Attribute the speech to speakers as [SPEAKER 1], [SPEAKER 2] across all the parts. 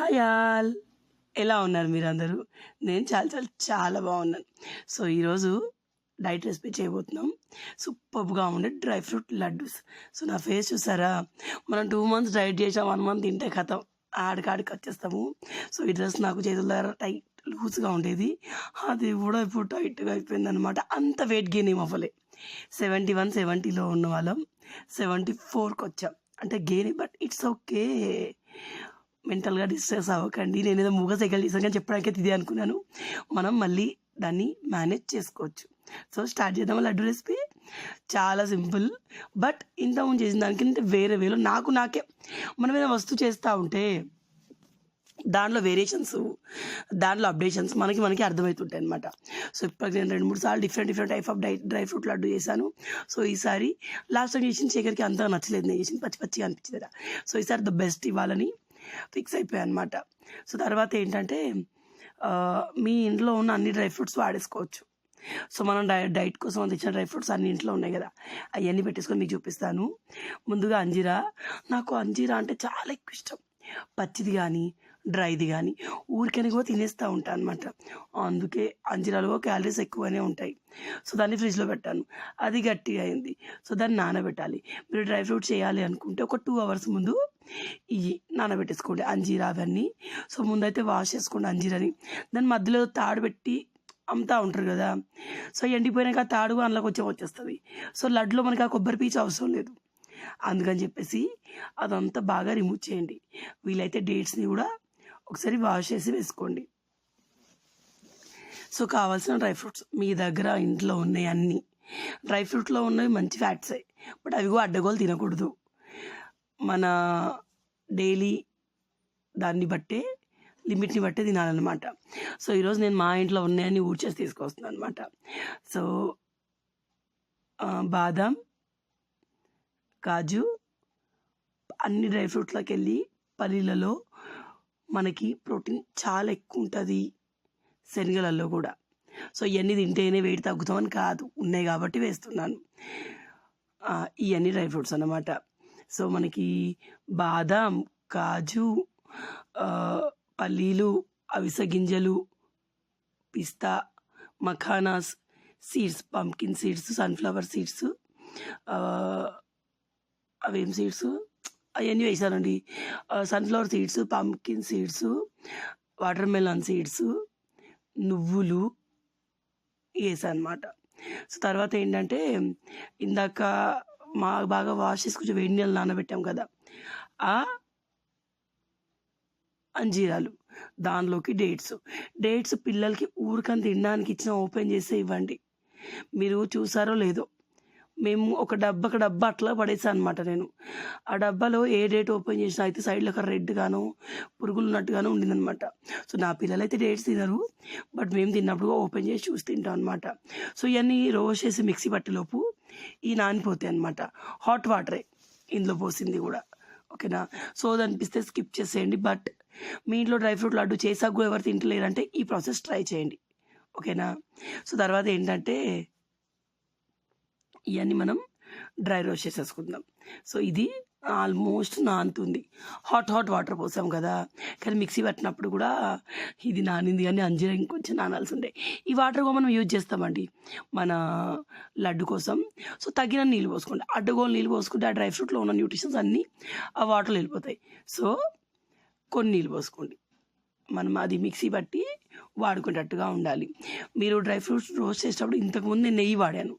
[SPEAKER 1] Hi all ఎలా ఉన్నారు మీరందరూ? నేను చాలా చాలా చాలా బాగున్నాను. సో ఈరోజు డైట్ రెసిపీ చేయబోతున్నాం. సూపర్గా ఉండే డ్రై ఫ్రూట్ లడ్డూస్. సో నా ఫేస్ చూసారా? మనం టూ మంత్స్ డైట్ చేసాం వన్ మంత్ తింటే కథం ఆడికాడికి వచ్చేస్తాము. సో ఈ డ్రెస్ నాకు చేతుల దగ్గర టైట్ లూజ్గా ఉండేది. అది కూడా ఇప్పుడు టైట్గా అయిపోయింది అనమాట అంత వెయిట్ గెయిన్ ఏం అవ్వలే. సెవెంటీ వన్ సెవెంటీలో ఉన్న వాళ్ళం సెవెంటీ ఫోర్కి వచ్చాం. అంటే గెయిన్ బట్ ఇట్స్ ఓకే. మెంటల్గా డిస్ట్రెస్ అవ్వకండి. నేను ఏదో మూగ సైకిల్ చేసాను కానీ చెప్పడానికి ఇదే అనుకున్నాను. మనం మళ్ళీ దాన్ని మేనేజ్ చేసుకోవచ్చు. సో స్టార్ట్ చేద్దాం. లడ్డు రెసిపీ చాలా సింపుల్. బట్ ఇంతకుముందు చేసిన దానికంటే వేరే వేలో నాకు నాకే మనం ఏదైనా వస్తువు చేస్తూ ఉంటే దాంట్లో వేరియేషన్స్ దాంట్లో అప్డేషన్స్ మనకి మనకి అర్థమవుతుంటాయి అనమాట సో ఇప్పటికి నేను రెండు మూడు సార్లు different different type of die dry fruit laddu చేశాను. సో ఈసారి లాస్ట్ టైం చేసిన శేఖర్కి అంతగా నచ్చలేదు. నేను చేసింది పచ్చి పచ్చిగా అనిపించింది కదా. సో ఈసారి ద బెస్ట్ ఇవ్వాలని ఫిక్స్ అయిపోయాయి అనమాట సో తర్వాత ఏంటంటే మీ ఇంట్లో ఉన్న అన్ని డ్రై ఫ్రూట్స్ వాడేసుకోవచ్చు. సో మనం డై డైట్ కోసం తెచ్చిన డ్రై ఫ్రూట్స్ అన్ని ఇంట్లో ఉన్నాయి కదా. అవన్నీ పెట్టేసుకొని మీకు చూపిస్తాను. ముందుగా అంజీరా. నాకు అంజీరా అంటే చాలా ఎక్కువ ఇష్టం. పచ్చిది కానీ డ్రైది కానీ ఊరికని కూడా తినేస్తూ ఉంటాను అనమాట అందుకే అంజీరాలో క్యాలరీస్ ఎక్కువనే ఉంటాయి. సో దాన్ని ఫ్రిడ్జ్లో పెట్టాను. అది గట్టిగా అయింది. సో దాన్ని నానబెట్టాలి. మీరు డ్రై ఫ్రూట్స్ చేయాలి అనుకుంటే ఒక టూ అవర్స్ ముందు ఇవి నానబెట్టేసుకోండి అంజీరా అవన్నీ. సో ముందైతే వాష్ చేసుకోండి అంజీరాని. దాని మధ్యలో తాడు పెట్టి అమ్ముతా ఉంటారు కదా. సో ఎండిపోయినాక ఆ తాడు అందులోకి వచ్చే వచ్చేస్తుంది. సో లడ్లో మనకి ఆ కొబ్బరి పీచు అవసరం లేదు. అందుకని చెప్పేసి అదంతా బాగా రిమూవ్ చేయండి. వీలైతే డేట్స్ని కూడా ఒకసారి వాష్ చేసి వేసుకోండి. సో కావాల్సిన డ్రై ఫ్రూట్స్ మీ దగ్గర ఇంట్లో ఉన్నాయి అన్నీ. డ్రై ఫ్రూట్లో ఉన్నవి మంచి ఫ్యాట్సే. బట్ అవి కూడా అడ్డగోలు తినకూడదు. మన డైలీ దాన్ని బట్టే లిమిట్ని బట్టే తినాలన్నమాట. సో ఈరోజు నేను మా ఇంట్లో ఉన్నాయని ఊడ్చేసి తీసుకొస్తున్నాను అనమాట సో బాదం కాజు అన్ని డ్రై ఫ్రూట్లకు వెళ్ళి పల్లీలలో మనకి ప్రోటీన్ చాలా ఎక్కువ ఉంటుంది శనగలలో కూడా. సో ఇవన్నీ తింటేనే వెయిట్ తగ్గుతామని కాదు ఉన్నాయి కాబట్టి వేస్తున్నాను. ఇవన్నీ డ్రై ఫ్రూట్స్ అన్నమాట. సో మనకి బాదాం కాజు పల్లీలు అవిసె గింజలు పిస్తా makhanas seeds pumpkin seeds sunflower seeds అవేం సీడ్స్? అవన్నీ వేసానండి. Sunflower seeds pumpkin seeds watermelon seeds నువ్వులు వేసాను అనమాట సో తర్వాత ఏంటంటే ఇందాక మా బాగా వాష్ చేసి కొంచెం వేడి నీళ్ళు నానబెట్టాం కదా. ఆ అంజీరాలు దానిలోకి డేట్స్. డేట్స్ పిల్లలకి ఊరికని తినడానికి ఇచ్చిన ఓపెన్ చేసి ఇవ్వండి. మీరు చూసారో లేదో. మేము ఒక డబ్బా ఒక డబ్బా అట్లా పడేసాను అనమాట నేను. ఆ డబ్బాలో ఏ డేట్ ఓపెన్ చేసినా అయితే సైడ్లో ఒక రెడ్ గాను పురుగులు ఉన్నట్టుగాను ఉండిందనమాట సో నా పిల్లలు అయితే డేట్స్ తినరు. బట్ మేము తిన్నప్పుడు ఓపెన్ చేసి చూసి తింటాం అనమాట సో ఇవన్నీ రోస్ట్ చేసి మిక్సీ పట్టేలోపు ఈ నానిపోతాయి అనమాట హాట్ వాటరే ఇందులో పోసింది కూడా. ఓకేనా? సో అది అనిపిస్తే స్కిప్ చేసేయండి. బట్ మీ ఇంట్లో డ్రై ఫ్రూట్ లడ్డు చేసాక కూడా ఎవరు తింటలేరంటే ఈ ప్రాసెస్ ట్రై చేయండి. ఓకేనా? సో తర్వాత ఏంటంటే ఇవన్నీ మనం డ్రై రోస్ట్ చేసేసుకుందాం. సో ఇది ఆల్మోస్ట్ నానుతుంది. హాట్ హాట్ వాటర్ పోసాం కదా. కానీ మిక్సీ పట్టినప్పుడు కూడా ఇది నానింది కానీ అంజీరం ఇంకొంచెం నానాల్సి ఉండే ఈ వాటర్ కూడా మనం యూజ్ చేస్తామండి. మన లడ్డు కోసం. సో తగిన నీళ్ళు పోసుకోండి. అడ్డగోలు నీళ్ళు పోసుకుంటే ఆ డ్రై ఫ్రూట్లో ఉన్న న్యూట్రిషన్స్ అన్నీ ఆ వాటర్లో వెళ్ళిపోతాయి. సో కొన్ని నీళ్ళు పోసుకోండి. మనం అది మిక్సీ బట్టి వాడుకునేటట్టుగా ఉండాలి. మీరు డ్రై ఫ్రూట్స్ రోస్ట్ చేసేటప్పుడు ఇంతకుముందు నేను నెయ్యి వాడాను.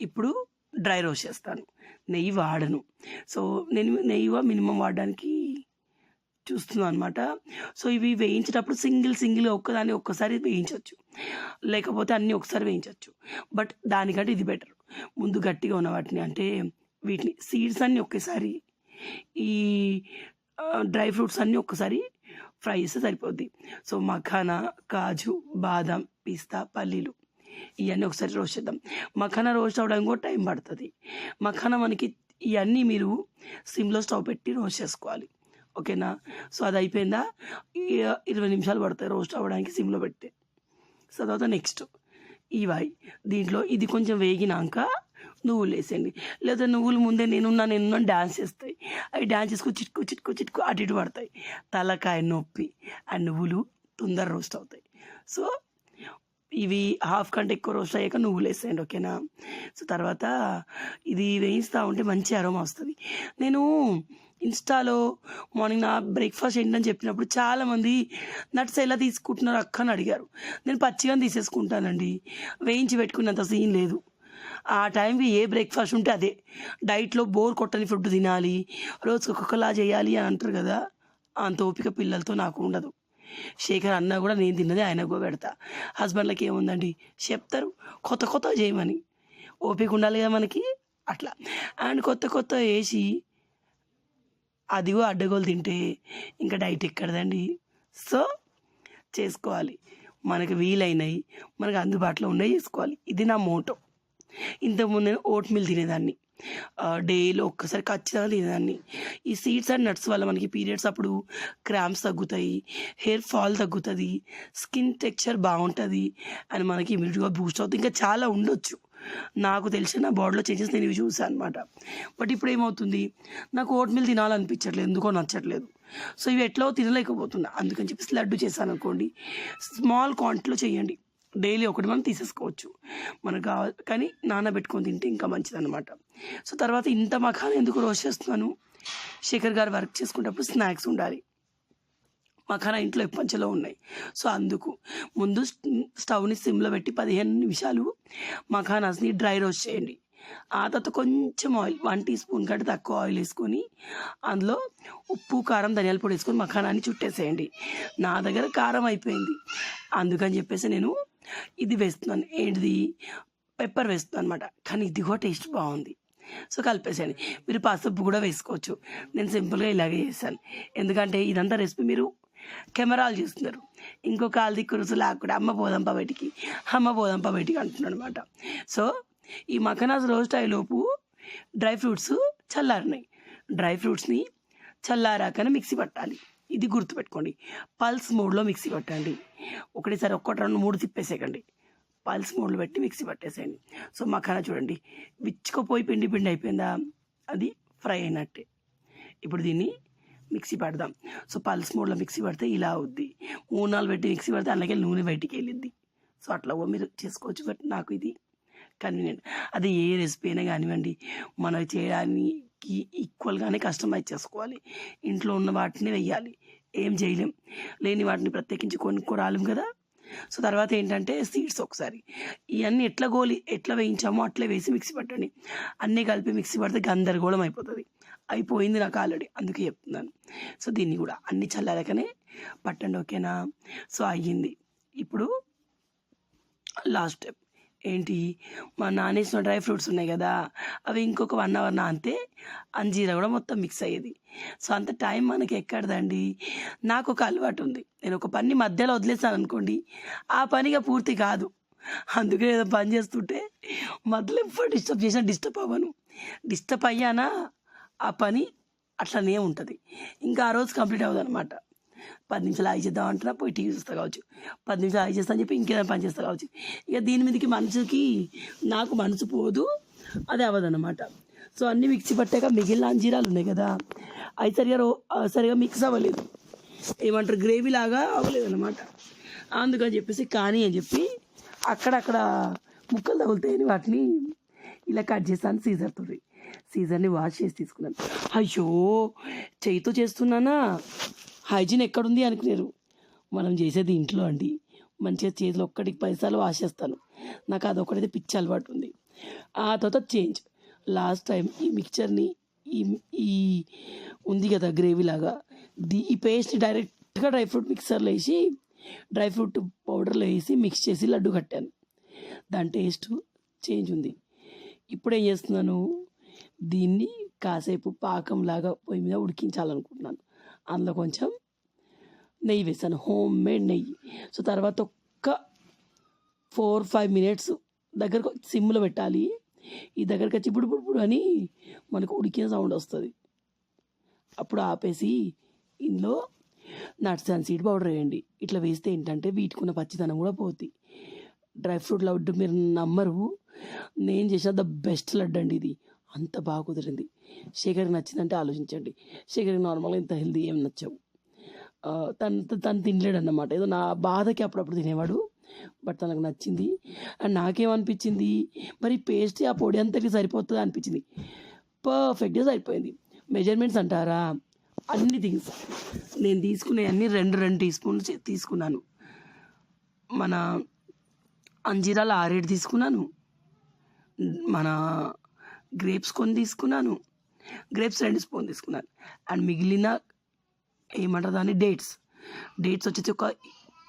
[SPEAKER 1] ఇప్పుడు డ్రై రోస్ట్ చేస్తాను. నెయ్యి వాడను. సో నేను నెయ్యి మినిమం వాడడానికి చూస్తున్నాను అనమాట సో ఇవి వేయించేటప్పుడు సింగిల్ సింగిల్ ఒక్కదాన్ని ఒక్కసారి వేయించవచ్చు లేకపోతే అన్నీ ఒకసారి వేయించవచ్చు బట్ దానికంటే ఇది బెటర్. ముందు గట్టిగా ఉన్న వాటిని అంటే వీటిని సీడ్స్ అన్నీ ఒకేసారి ఈ డ్రై ఫ్రూట్స్ అన్నీ ఒక్కసారి ఫ్రై చేస్తే సరిపోద్ది. సో మఖానా కాజు బాదం పిస్తా పల్లీలు ఇవన్నీ ఒకసారి రోస్ట్ చేద్దాం మఖానా రోస్ట్ అవ్వడానికి కూడా టైం పడుతుంది. మఖానా మనకి ఇవన్నీ మీరు సిమ్లో స్టవ్ పెట్టి రోస్ట్ చేసుకోవాలి. ఓకేనా? సో అది అయిపోయిందా? ఇరవై నిమిషాలు పడతాయి రోస్ట్ అవ్వడానికి సిమ్లో పెట్టి. సో తర్వాత నెక్స్ట్. ఇవాయి దీంట్లో ఇది కొంచెం వేగినాక నువ్వులు వేసేయండి. లేదా నువ్వులు ముందే నేనున్నా నేనున్నా డ్యాన్స్ చేస్తాయి. అవి డ్యాన్స్ చేసుకొని చిట్కు చిట్కు చిట్కు అటు ఇటు పడతాయి. తలకాయ నొప్పి ఆ నువ్వులు తొందర రోస్ట్ అవుతాయి. సో ఇవి హాఫ్ కంటే ఎక్కువ రోస్ట్ అయ్యాక నువ్వులు వేసేయండి ఓకేనా? సో తర్వాత ఇది వేయిస్తూ ఉంటే మంచి అరోమా వస్తుంది. నేను ఇన్స్టాలో మార్నింగ్ నా బ్రేక్ఫాస్ట్ ఏంటని చెప్పినప్పుడు చాలామంది నట్స్ ఎలా తీసుకుంటున్నారు అక్క అని అడిగారు. నేను పచ్చిగా తీసేసుకుంటానండి. వేయించి పెట్టుకున్నంత సీన్ లేదు. ఆ టైంకి ఏ బ్రేక్ఫాస్ట్ ఉంటే అదే. డైట్లో బోర్ కొట్టని ఫుడ్ తినాలి. రోజుకి ఒక్కొక్కలా చేయాలి అని అంటారు కదా అంత ఓపిక పిల్లలతో నాకు ఉండదు. శేఖర్ అన్న కూడా నేను తిన్నది ఆయనకు పెడతా. హస్బెండ్లకి ఏముందండి? చెప్తారు. కొత్త కొత్త చేయమని. ఓపిక ఉండాలి కదా మనకి? అట్లా. అండ్ కొత్త కొత్త వేసి అదిగో అడ్డగోలు తింటే ఇంకా డైట్ ఎక్కడదండి? సో చేసుకోవాలి. మనకు వీలైనవి మనకు అందుబాటులో ఉన్నాయి చేసుకోవాలి. ఇది నా మోటో. ఇంతకుముందు నేను ఓట్ మిల్ తినేదాన్ని. డేలో ఒక్కసారి ఖచ్చితంగా తినేదాన్ని. ఈ సీడ్స్ అండ్ నట్స్ వల్ల మనకి పీరియడ్స్ అప్పుడు క్రాంప్స్ తగ్గుతాయి హెయిర్ ఫాల్ తగ్గుతుంది స్కిన్ టెక్స్చర్ బాగుంటుంది అండ్ మనకి ఇమ్యూనిటీగా బూస్ట్ అవుతుంది. ఇంకా చాలా ఉండొచ్చు. నాకు తెలిసిన నా బాడీలో చేంజెస్ నేను ఇవి చూసాను అనమాట బట్ ఇప్పుడు ఏమవుతుంది? నాకు ఓట్ మిల్ తినాలనిపించట్లేదు ఎందుకో నచ్చట్లేదు. సో ఇవి ఎట్లా తినలేకపోతున్నా. అందుకని చెప్పేసి లడ్డు చేశాను అనుకోండి. స్మాల్ క్వాంటిటీలో చేయండి. డైలీ ఒకటి మనం తీసేసుకోవచ్చు. మనకు కావాలి కానీ నానబెట్టుకొని తింటే ఇంకా మంచిది అనమాట సో తర్వాత ఇంత మఖాన ఎందుకు రోస్ట్ చేస్తున్నాను? శేఖర్ గారు వర్క్ చేసుకునేటప్పుడు స్నాక్స్ ఉండాలి. మఖానా ఇంట్లో ఎప్పంచలో ఉన్నాయి. సో అందుకు ముందు స్టవ్ని సిమ్లో పెట్టి పదిహేను నిమిషాలు మఖానాస్ని డ్రై రోస్ట్ చేయండి. ఆ తర్వాత కొంచెం ఆయిల్ వన్ టీ స్పూన్ కంటే తక్కువ ఆయిల్ వేసుకొని అందులో ఉప్పు కారం ధనియాల పొడి వేసుకొని మఖానాన్ని చుట్టేసేయండి. నా దగ్గర కారం అయిపోయింది. అందుకని చెప్పేసి నేను ఇది వేస్తున్నాను. ఏంటిది? పెప్పర్ వేస్తున్నాను అనమాట కానీ ఇది కూడా టేస్ట్ బాగుంది. సో కలిపేసేయండి. మీరు పసుపు కూడా వేసుకోవచ్చు. నేను సింపుల్గా ఇలాగే చేశాను. ఎందుకంటే ఇదంతా రెసిపీ మీరు కెమెరాలు చూస్తున్నారు. ఇంకో కాలు దిక్కు రుసు లేకుండా అమ్మ పోదంప బయటికి అమ్మ పోదంప బయటికి అంటున్నాడు అనమాట సో ఈ మఖనాస్ రోస్ట్ అయ్యేలోపు డ్రై ఫ్రూట్స్ చల్లారినాయి. డ్రై ఫ్రూట్స్ని చల్లారాకనే మిక్సీ పట్టాలి. ఇది గుర్తుపెట్టుకోండి. పల్స్ మోడ్లో మిక్సీ పట్టండి. ఒకటేసారి ఒక్కటి రెండు మూడు తిప్పేసేయకండి. పల్స్ మోడ్లో పెట్టి మిక్సీ పట్టేసేయండి. సో మఖానా చూడండి. విచ్చుకుపోయి పిండి పిండి అయిపోయిందా? అది ఫ్రై అయినట్టే. ఇప్పుడు దీన్ని మిక్సీ పడదాం. సో పల్స్ మోడ్లో మిక్సీ పడితే ఇలా అవుద్ది. మూడు నాలుగు పెట్టి మిక్సీ పడితే అలాగే నూనె బయటికి వెళ్ళిద్ది. సో అట్లా మీరు చేసుకోవచ్చు బట్ నాకు ఇది కన్వీనియంట్. అది ఏ రెసిపీ అయినా కానివ్వండి మనం చేయడానికి ఈక్వల్గానే కస్టమైజ్ చేసుకోవాలి. ఇంట్లో ఉన్న వాటిని వెయ్యాలి. ఏం చేయలేం. లేని వాటిని ప్రత్యేకించి కొనుక్కోరాలేం కదా. సో తర్వాత ఏంటంటే సీడ్స్ ఒకసారి. ఇవన్నీ ఎట్లా గోలి ఎట్లా వేయించామో అట్లే వేసి మిక్సీ పట్టండి. అన్నీ కలిపి మిక్సీ పడితే గందరగోళం అయిపోతుంది. అయిపోయింది నాకు ఆల్రెడీ. అందుకే చెప్తున్నాను. సో దీన్ని కూడా అన్ని చల్లారకనే పట్టండి ఓకేనా? సో అయ్యింది. ఇప్పుడు లాస్ట్ స్టెప్. ఏంటి? మా నానేసిన డ్రై ఫ్రూట్స్ ఉన్నాయి కదా అవి ఇంకొక వన్ అవర్ నానితే అంజీరా కూడా మొత్తం మిక్స్ అయ్యేది. సో అంత టైం మనకి ఎక్కడదండి? నాకు ఒక అలవాటు ఉంది. నేను ఒక పని మధ్యలో వదిలేసాను అనుకోండి ఆ పనిగా పూర్తి కాదు. అందుకే ఏదో పని చేస్తుంటే మధ్యలో ఎప్పుడు డిస్టర్బ్ చేసినా డిస్టర్బ్ అవ్వను. డిస్టర్బ్ అయ్యానా ఆ పని అట్లనే ఉంటుంది. ఇంకా ఆ రోజు కంప్లీట్ అవ్వదు అనమాట పది నిమిషాలు ఆయి చేద్దాం అంటున్నా పోయి టీవీ చూస్తా కావచ్చు. పది నిమిషాలు ఆయి చేస్తా అని చెప్పి ఇంకేదైనా పని చేస్తా కావచ్చు. ఇక దీని మీదకి మనసుకి నాకు మనసు పోదు అది అవ్వదన్నమాట. సో అన్నీ మిక్సీ పట్టాక మిగిలిన అంజీరాలు ఉన్నాయి కదా అవి సరిగా రో సరిగా మిక్స్ అవ్వలేదు. ఏమంటారు గ్రేవీ లాగా అవ్వలేదు అనమాట అందుకని చెప్పేసి కానీ అని చెప్పి అక్కడక్కడ ముక్కలు తగులుతాయని వాటిని ఇలా కట్ చేస్తాను సీజర్తో సీజర్ని వాష్ చేసి తీసుకున్నాను. అయ్యో చేయితో చేస్తున్నానా? హైజీన్ ఎక్కడుంది అనుకున్నారు మనం చేసేది ఇంట్లో అండి. మంచిగా చేతిలో ఒక్కటికి పైసలు వాష్ నాకు అదొకటైతే పిచ్చి అలవాటు ఉంది. ఆ తర్వాత చేంజ్. లాస్ట్ టైం ఈ మిక్చర్ని ఈ ఈ ఉంది కదా గ్రేవీ లాగా. దీ ఈ పేస్ట్ డైరెక్ట్గా డ్రై ఫ్రూట్ మిక్సర్లో వేసి డ్రై ఫ్రూట్ పౌడర్లో వేసి మిక్స్ చేసి లడ్డు కట్టాను. దాని టేస్ట్ చేంజ్ ఉంది. ఇప్పుడు ఏం చేస్తున్నాను? దీన్ని కాసేపు పాకంలాగా పొయ్యి మీద ఉడికించాలనుకుంటున్నాను. అందులో కొంచెం నెయ్యి వేసాను. హోమ్ మేడ్ నెయ్యి. సో తర్వాత ఒక్క ఫోర్ ఫైవ్ మినిట్స్ దగ్గరకు సిమ్లో పెట్టాలి. ఈ దగ్గరకు వచ్చి ఇప్పుడు ఇప్పుడు అని మనకు ఉడికిన సౌండ్ వస్తుంది. అప్పుడు ఆపేసి ఇందులో నట్స్ అండ్ సీడ్ పౌడర్ వేయండి. ఇట్లా వేస్తే ఏంటంటే వీటికున్న పచ్చిదనం కూడా పోతుంది డ్రై ఫ్రూట్ లడ్డు మీరు నమ్మరు. నేను చేసిన ద బెస్ట్ లడ్డు అండి ఇది. అంత బాగా కుదిరింది. శేఖర్కి నచ్చిందంటే ఆలోచించండి. శేఖర్కి నార్మల్గా ఇంత హెల్దీ ఏం నచ్చవు. తను తను తినలేడు అన్నమాట ఏదో నా బాధకి అప్పుడప్పుడు తినేవాడు. బట్ తనకు నచ్చింది. అండ్ నాకేమనిపించింది? మరి పేస్ట్ ఆ పొడి అంతకి సరిపోతుంది అనిపించింది. పర్ఫెక్ట్గా సరిపోయింది. మెజర్మెంట్స్ అంటారా? అన్ని థింగ్స్ నేను తీసుకునే అన్ని రెండు రెండు టీ స్పూన్స్ తీసుకున్నాను. మన అంజీరాల ఆరేడు తీసుకున్నాను. మన గ్రేప్స్ కొన్ని తీసుకున్నాను. గ్రేప్స్ రెండు స్పూన్ తీసుకున్నాను. అండ్ మిగిలిన ఏమంటారు దాన్ని? డేట్స్. డేట్స్ వచ్చేసి ఒక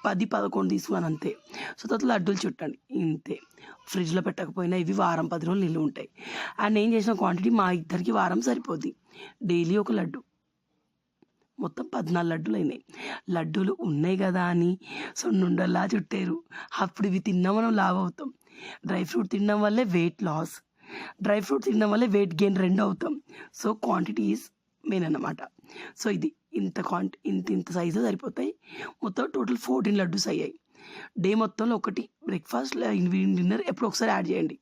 [SPEAKER 1] పది పదకొండు తీసుకున్నాను అంతే. సో తర్వాత లడ్డూలు చుట్టండి ఇంతే. ఫ్రిడ్జ్లో పెట్టకపోయినా ఇవి వారం పది రోజులు నిల్వ ఉంటాయి. అండ్ నేను చేసిన క్వాంటిటీ మా ఇద్దరికి వారం సరిపోద్ది. డైలీ ఒక లడ్డు. మొత్తం పద్నాలుగు లడ్డూలు అయినాయి. లడ్డూలు ఉన్నాయి కదా అని సొన్నుండల్లా చుట్టారు. అప్పుడు ఇవి తిన్నా మనం లావ్ అవుతాం. డ్రై ఫ్రూట్ తినడం వల్లే వెయిట్ లాస్. డ్రై ఫ్రూట్స్ తినడం వల్ల వెయిట్ గెయిన్ రెండు అవుతాం. సో క్వాంటిటీ ఈజ్ మెయిన్ అన్నమాట. సో ఇది ఇంత క్వాంటి ఇంత ఇంత సైజు సరిపోతాయి. మొత్తం టోటల్ ఫోర్టీన్ లడ్డూస్ అయ్యాయి. డే మొత్తంలో ఒకటి బ్రేక్ఫాస్ట్ డిన్నర్ ఎప్పుడు ఒకసారి యాడ్ చేయండి.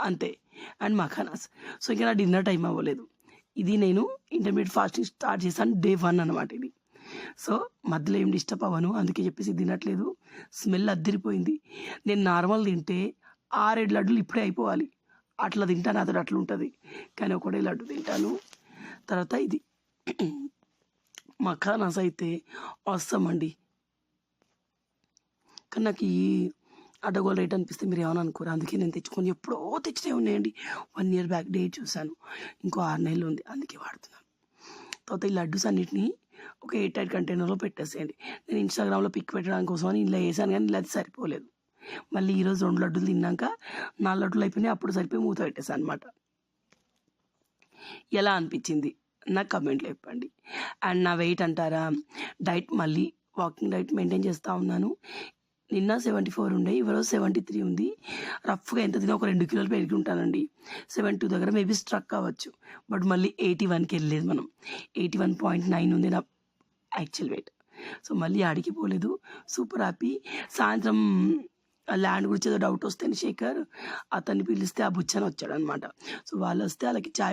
[SPEAKER 1] అంతే. అండ్ మఖానాస్. సో ఇంకా నా డిన్నర్ టైం అవ్వలేదు. ఇది నేను ఇంటర్మీడియట్ ఫాస్టింగ్ స్టార్ట్ చేశాను డే వన్ అనమాట ఇది. సో మధ్యలో ఏం డిస్టర్బ్ అవ్వను అందుకే చెప్పేసి తినట్లేదు. స్మెల్ అద్దరిపోయింది. నేను నార్మల్ తింటే ఆరేడు లడ్డులు ఇప్పుడే అయిపోవాలి. అట్లా తింటాను అతడు అట్లా ఉంటుంది కానీ ఒకటే లడ్డు తింటాను. తర్వాత ఇది మఖానాస్ అయితే వస్తామండి కానీ నాకు ఈ అడ్డగోలు రేట్ అనిపిస్తే మీరు ఏమైనా అనుకోరు. అందుకే నేను తెచ్చుకొని ఎప్పుడో తెచ్చినే ఉన్నాయండి. వన్ ఇయర్ బ్యాక్ డేట్ చూశాను. ఇంకో ఆరు నెలలు ఉంది అందుకే వాడుతున్నాను. తర్వాత ఈ లడ్డూస్ అన్నిటిని ఒక ఎయిట్ ఎయిట్ కంటైనర్లో పెట్టేసేయండి. నేను ఇన్స్టాగ్రామ్లో పిక్ పెట్టడానికి కోసం అని ఇలా వేసాను కానీ ఇలా అది సరిపోలేదు. మళ్ళీ ఈరోజు రెండు లడ్డూలు తిన్నాక నాలుగు లడ్డూలు అయిపోయినాయి అప్పుడు సరిపోయి మూత పెట్టేసాను అనమాట ఎలా అనిపించింది? నాకు కమెంట్లో చెప్పండి. అండ్ నా వెయిట్ అంటారా? డైట్ మళ్ళీ వాకింగ్ డైట్ మెయింటైన్ చేస్తూ ఉన్నాను. నిన్న సెవెంటీ ఫోర్ ఉండే ఈరోజు సెవెంటీ త్రీ ఉంది. రఫ్గా ఎంత తిన ఒక రెండు కిలోలు పెరిగి ఉంటానండి. సెవెంటీ టూ దగ్గర మేబీ స్ట్రక్ అవ్వచ్చు బట్ మళ్ళీ ఎయిటీ వన్కి వెళ్ళలేదు మనం. ఎయిటీ వన్ పాయింట్ నైన్ ఉంది నా యాక్చువల్ వెయిట్. సో మళ్ళీ ఆడికి పోలేదు. Super happy. సాయంత్రం ల్యాండ్ గురించి ఏదో డౌట్ వస్తే శేఖర్ అతన్ని పిలిస్తే ఆ బుచ్చని వచ్చాడు అనమాట సో వాళ్ళు వస్తే వాళ్ళకి చాయ్